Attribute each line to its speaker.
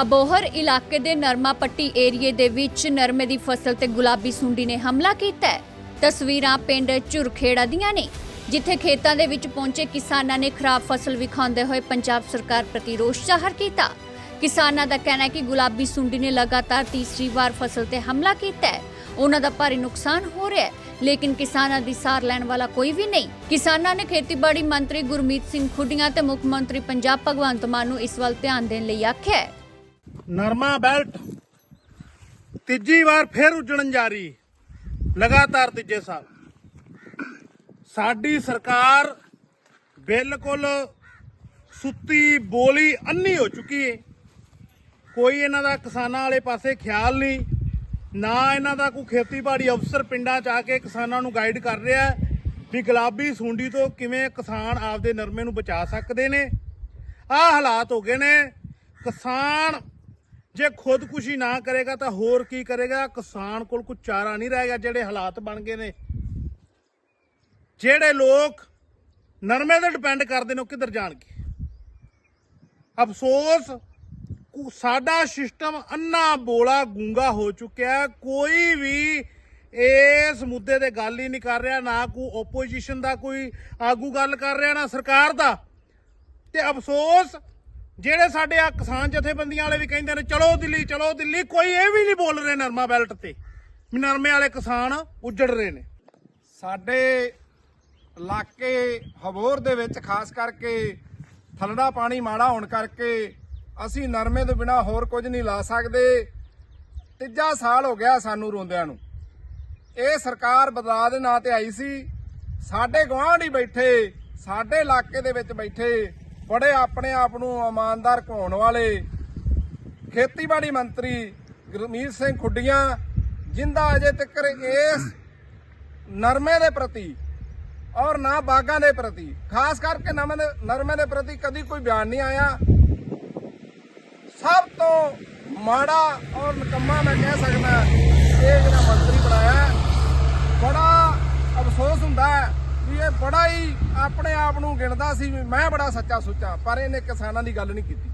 Speaker 1: ਅਬੋਹਰ ਇਲਾਕੇ ਦੇ ਨਰਮਾ ਪੱਟੀ ਏਰੀਏ ਦੇ ਵਿੱਚ ਨਰਮੇ ਦੀ ਫਸਲ ਤੇ ਗੁਲਾਬੀ ਸੁੰਡੀ ਨੇ ਹਮਲਾ ਕੀਤਾ ਹੈ। ਤਸਵੀਰਾਂ ਪਿੰਡ ਝੁਰਖੇੜਾ ਦੀਆਂ ਨੇ, ਜਿੱਥੇ ਖੇਤਾਂ ਦੇ ਵਿੱਚ ਪਹੁੰਚੇ ਕਿਸਾਨਾਂ ਨੇ ਖਰਾਬ ਫਸਲ ਵਿਖਾਉਂਦੇ ਹੋਏ ਪੰਜਾਬ ਸਰਕਾਰ ਪ੍ਰਤੀ ਰੋਸ ਜ਼ਾਹਰ ਕੀਤਾ। ਕਿਸਾਨਾਂ ਦਾ ਕਹਿਣਾ ਹੈ ਕਿ ਗੁਲਾਬੀ ਸੁੰਡੀ ਨੇ ਲਗਾਤਾਰ ਤੀਸਰੀ ਵਾਰ ਫਸਲ ਤੇ ਹਮਲਾ ਕੀਤਾ ਹੈ। ਉਹਨਾਂ ਦਾ ਭਾਰੀ ਨੁਕਸਾਨ ਹੋ ਰਿਹਾ ਹੈ, ਲੇਕਿਨ ਕਿਸਾਨਾਂ ਦੀ ਸਾਰ ਲੈਣ ਵਾਲਾ ਕੋਈ ਵੀ ਨਹੀਂ। ਕਿਸਾਨਾਂ ਨੇ ਖੇਤੀਬਾੜੀ ਮੰਤਰੀ ਗੁਰਮੀਤ ਸਿੰਘ ਖੁੱਡੀਆਂ ਤੇ ਮੁੱਖ ਮੰਤਰੀ ਪੰਜਾਬ ਭਗਵੰਤ ਮਾਨ ਨੂੰ ਇਸ ਵੱਲ ਧਿਆਨ ਦੇਣ ਲਈ ਆਖਿਆ ਹੈ।
Speaker 2: ਨਰਮਾ ਬੈਲਟ, ਤੀਜੀ ਵਾਰ ਫਿਰ ਉੱਜੜਨ ਜਾ ਰਹੀ, ਲਗਾਤਾਰ ਤੀਜੇ ਸਾਲ। ਸਾਡੀ ਸਰਕਾਰ ਬਿਲਕੁਲ ਸੁੱਤੀ ਬੋਲੀ ਅੰਨੀ ਹੋ ਚੁੱਕੀ ਏ। ਕੋਈ ਇਹਨਾਂ ਦਾ ਕਿਸਾਨਾਂ ਵਾਲੇ ਪਾਸੇ ਖਿਆਲ ਨਹੀਂ, ਨਾ ਇਹਨਾਂ ਦਾ ਕੋਈ ਖੇਤੀਬਾੜੀ ਅਫਸਰ ਪਿੰਡਾਂ ਚ ਆ ਕੇ ਕਿਸਾਨਾਂ ਨੂੰ ਗਾਈਡ ਕਰ ਰਿਹਾ ਵੀ ਗੁਲਾਬੀ ਸੁੰਡੀ ਤੋਂ ਕਿਵੇਂ ਕਿਸਾਨ ਆਪਦੇ ਨਰਮੇ ਨੂੰ ਬਚਾ ਸਕਦੇ ਨੇ। ਆਹ ਹਾਲਾਤ ਹੋ ਗਏ ਨੇ, ਕਿਸਾਨ ਜੇ ਖੁਦਕੁਸ਼ੀ ਨਾ ਕਰੇਗਾ ਤਾਂ ਹੋਰ ਕੀ ਕਰੇਗਾ? ਕਿਸਾਨ ਕੋਲ ਕੋਈ ਚਾਰਾ ਨਹੀਂ ਰਹੇਗਾ ਜਿਹੜੇ ਹਾਲਾਤ ਬਣ ਗਏ ਨੇ। ਜਿਹੜੇ ਲੋਕ ਨਰਮੇ ਤੇ ਡਿਪੈਂਡ ਕਰਦੇ ਨੇ, ਉਹ ਕਿੱਧਰ ਜਾਣਗੇ? ਅਫਸੋਸ ਸਾਡਾ ਸਿਸਟਮ ਅੰਨਾ ਬੋਲਾ ਗੂੰਗਾ ਹੋ ਚੁੱਕਿਆ ਕੋਈ ਵੀ ਇਸ ਮੁੱਦੇ ਤੇ ਗੱਲ ਹੀ ਨਹੀਂ ਕਰ ਰਿਹਾ, ਨਾ ਕੋਈ ਓਪੋਜੀਸ਼ਨ ਦਾ ਕੋਈ ਆਗੂ ਗੱਲ ਕਰ ਰਿਹਾ, ਨਾ ਸਰਕਾਰ ਦਾ। ਤੇ ਅਫਸੋਸ ਜਿਹੜੇ ਸਾਡੇ ਆ ਕਿਸਾਨ ਜਥੇਬੰਦੀਆਂ ਵਾਲੇ ਵੀ ਕਹਿੰਦੇ ਨੇ, ਚਲੋ ਦਿੱਲੀ ਚਲੋ ਦਿੱਲੀ। ਕੋਈ ਇਹ ਵੀ ਨਹੀਂ ਬੋਲ ਰਹੇ ਨਰਮਾ ਬੈਲਟ ਤੇ। ਵੀ ਨਰਮੇ ਵਾਲੇ ਕਿਸਾਨ ਉੱਜੜ ਰਹੇ ਨੇ।
Speaker 3: ਸਾਡੇ ਇਲਾਕੇ ਹਬੋਰ ਦੇ ਵਿੱਚ ਖਾਸ ਕਰਕੇ ਥਲੜਾ ਪਾਣੀ ਮਾੜਾ ਹੋਣ ਕਰਕੇ ਅਸੀਂ ਨਰਮੇ ਤੋਂ ਬਿਨਾ ਹੋਰ ਕੁਝ ਨਹੀਂ ਲਾ ਸਕਦੇ। ਤੀਜਾ ਸਾਲ ਹੋ ਗਿਆ ਸਾਨੂੰ ਰੋਂਦਿਆਂ ਨੂੰ। ਇਹ ਸਰਕਾਰ ਬਦਲਾਅ ਦੇ ਨਾਂ ਤੇ ਆਈ ਸੀ। ਸਾਡੇ ਗੁਆਂਢੀ ਬੈਠੇ, ਸਾਡੇ ਇਲਾਕੇ ਦੇ ਵਿੱਚ ਬੈਠੇ। ਬੜੇ ਆਪਣੇ ਆਪ ਨੂੰ ਇਮਾਨਦਾਰ ਕਹਾਉਣ ਵਾਲੇ ਖੇਤੀਬਾੜੀ ਮੰਤਰੀ ਗੁਰਮੀਤ ਸਿੰਘ ਖੁੱਡੀਆਂ, ਜਿੰਦਾ ਅਜੇ ਤੱਕ ਇਸ ਨਰਮੇ ਦੇ ਪ੍ਰਤੀ ਔਰ ਨਾ ਬਾਗਾਂ ਦੇ ਪ੍ਰਤੀ, ਖਾਸ ਕਰਕੇ ਨਰਮੇ ਦੇ ਨਰਮੇ ਦੇ ਪ੍ਰਤੀ ਕਦੀ ਕੋਈ ਬਿਆਨ ਨਹੀਂ ਆਇਆ। ਸਭ ਤੋਂ ਮਾੜਾ ਔਰ ਨਕਮਾ ਮੈਂ ਕਹਿ ਸਕਦਾ, ਇਹ ਜਿਹੜਾ ਮੰਤਰੀ ਬਣਾਇਆ, ਬੜਾ ਇਹ ਬੜਾ ਹੀ ਆਪਣੇ ਆਪ ਨੂੰ ਗਿਣਦਾ ਸੀ ਵੀ ਮੈਂ ਬੜਾ ਸੱਚਾ ਸੁੱਚਾ, ਪਰ ਇਹਨੇ ਕਿਸਾਨਾਂ ਦੀ ਗੱਲ ਨਹੀਂ ਕੀਤੀ।